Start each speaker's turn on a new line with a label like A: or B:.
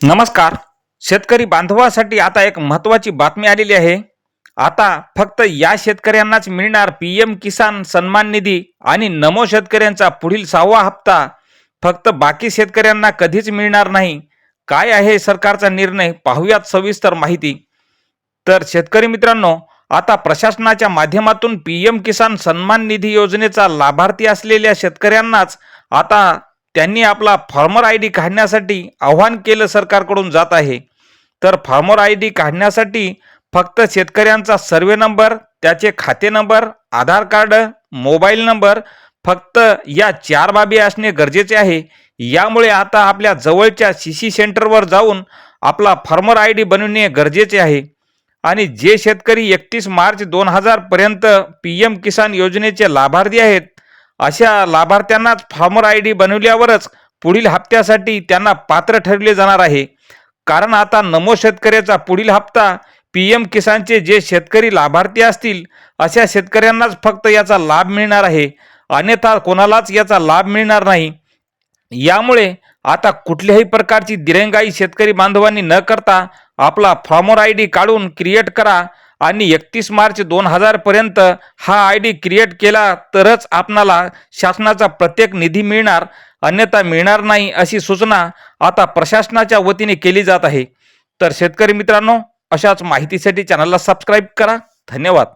A: नमस्कार. शेतकरी बांधवासाठी आता एक महत्त्वाची बातमी आलेली आहे. आता फक्त या शेतकऱ्यांनाच मिळणार पी एम किसान सन्मान निधी आणि नमो शेतकऱ्यांचा पुढील सहावा हप्ता. फक्त बाकी शेतकऱ्यांना कधीच मिळणार नाही. काय आहे सरकारचा निर्णय पाहूयात सविस्तर माहिती. तर शेतकरी मित्रांनो आता प्रशासनाच्या माध्यमातून पी एम किसान सन्मान निधी योजनेचा लाभार्थी असलेल्या शेतकऱ्यांनाच आता त्यांनी आपला फार्मर आय डी काढण्यासाठी आव्हान केलं सरकारकडून जात आहे. तर फार्मर आय डी काढण्यासाठी फक्त शेतकऱ्यांचा सर्वे नंबर त्याचे खाते number Aadhaar card mobile number फक्त या चार बाबी असणे गरजेचे आहे. यामुळे आता आपल्या जवळच्या सी सी सेंटरवर जाऊन आपला फार्मर आय डी बनविणे गरजेचे आहे. आणि जे शेतकरी एकतीस मार्च दोन हजारपर्यंत पी एम किसान योजनेचे लाभार्थी आहेत अशा लाभार्थ्यांनाच फार्मर आय डी बनवल्यावरच पुढील हप्त्यासाठी त्यांना पात्र ठरले जाणार आहे. कारण आता नमो शेतकऱ्याचा पुढील हप्ता पी एम किसानचे जे शेतकरी लाभार्थी असतील अशा शेतकऱ्यांनाच फक्त याचा लाभ मिळणार आहे. अन्यथा कोणालाच याचा लाभ मिळणार नाही. यामुळे आता कुठल्याही प्रकारची दिरंगाई शेतकरी बांधवांनी न करता आपला फॉर्मर आय डी काढून क्रिएट करा. आणि एकतीस मार्च दोन हजारपर्यंत हा आय डी क्रिएट केला तरच आपणाला शासनाचा प्रत्येक निधी मिळणार अन्यथा मिळणार नाही अशी सूचना आता प्रशासनाच्या वतीने केली जात आहे. तर शेतकरी मित्रांनो अशाच माहितीसाठी चॅनलला सबस्क्राईब करा. धन्यवाद.